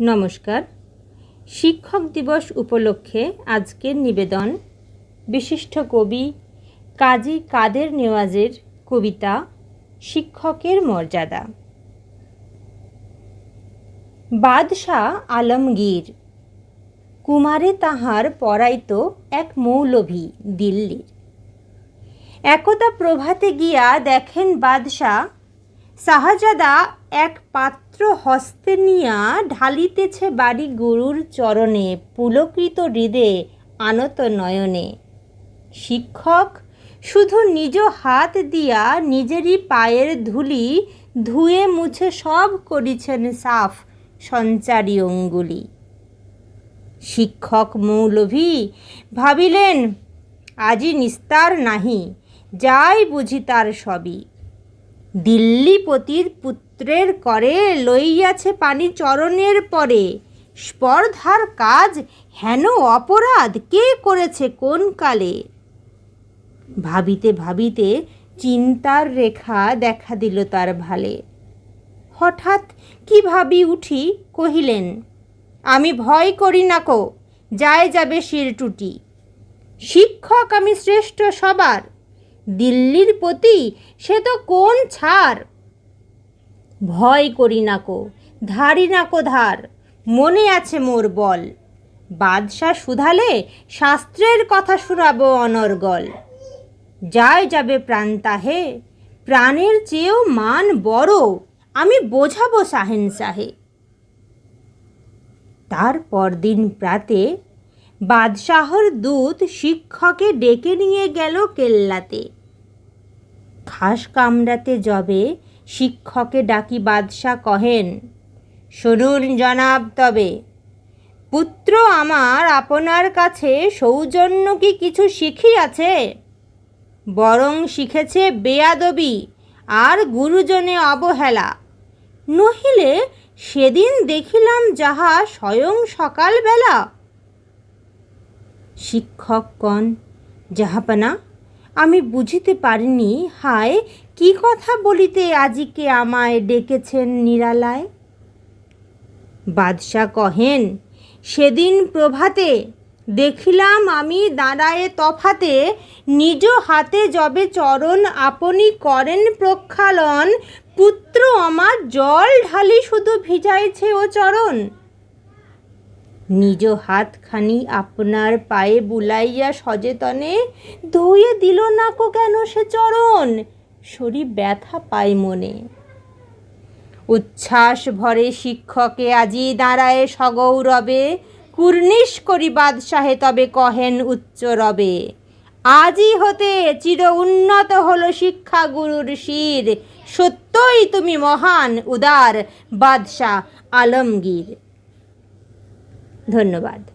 নমস্কার। শিক্ষক দিবস উপলক্ষে আজকের নিবেদন, বিশিষ্ট কবি কাজী কাদের নেওয়াজের কবিতা, শিক্ষকের মর্যাদা। বাদশাহ আলমগীর, কুমারে তাহার পড়াইত এক মৌলভী দিল্লির। একতা প্রভাতে গিয়া দেখেন বাদশাহ শাহজাদা এক পাত্র হস্তে নিয়া ঢালিতেছে বাড়ি গুরুর চরণে, পুলকৃত হৃদে আনত নয়নে। শিক্ষক, শুধু নিজ হাত দিয়া নিজেরই পায়ের ধুলি ধুয়ে মুছে সব করিছেন সাফ সঞ্চারী অঙ্গুলি। শিক্ষক মৌলভী ভাবিলেন, আজি নিস্তার নাহি, যাই বুঝি তার সবই। দিল্লিপতির পুত্রের করে লইয়াছে পানি চরণের পরে। স্পর্ধার কাজ হেন অপরাধ? কে করেছে কোন কালে? ভাবিতে ভাবিতে চিন্তার রেখা দেখা দিল তার ভালে। হঠাৎ কি ভাবি উঠি, কহিলেন, আমি ভয় করি না কো, যায় যাবে শির টুটি। শিক্ষক আমি শ্রেষ্ঠ সবার দিল্লির প্রতি সে তো কোন ছাড়? ভয় করি না কো, ধারি না কো ধার, মনে আছে মোর বল। বাদশাহ শুধালে শাস্ত্রের কথা শুনাবো অনর্গল। যায় যাবে প্রাণ তাহে, প্রাণের চেয়েও মান বড়, আমি বোঝাবো সাহেন সাহে। তার পরদিন প্রাতে বাদশাহর দূত শিক্ষকে ডেকে নিয়ে গেল কেল্লাতে। খাস কামড়াতে যবে, শিক্ষকে ডাকি বাদশাহ কহেন, শুনুন জনাব তবে, পুত্র আমার আপনার কাছে সৌজন্য কি কিছু শিখিয়াছে? বরং শিখেছে বেয়াদবি আর গুরুজনে অবহেলা। নহিলে সেদিন দেখিলাম যাহা স্বয়ং সকালবেলা। শিক্ষকগণ যাহাপানা আমি বুঝিতে পারিনি, হায়, কি কথা বলিতে আজিকে আমায় ডেকেছেন নিরালায়? বাদশাহ কহেন, সেদিন প্রভাতে দেখিলাম আমি দাঁড়ায়ে তফাতে, নিজ হাতে যবে চরণ আপনি করেন প্রক্ষালন, পুত্র আমার জল ঢালি শুধু ভিজাইছে ও চরণ। নিজ হাতখানি আপনার পায়ে বুলাইয়া সচেতনে ধুয়ে দিল না কো কেন সে চরণ? শরীর ব্যথা পায় মনে। উচ্ছ্বাস ভরে শিক্ষকে আজি দাঁড়ায় সগৌরবে, কুর্নিশ করি বাদশাহে তবে কহেন উচ্চ রবে। আজই হতে চির উন্নত হলো শিক্ষা গুরুর শির, সত্যই তুমি মহান, উদার, বাদশাহ, আলমগীর। ধন্যবাদ।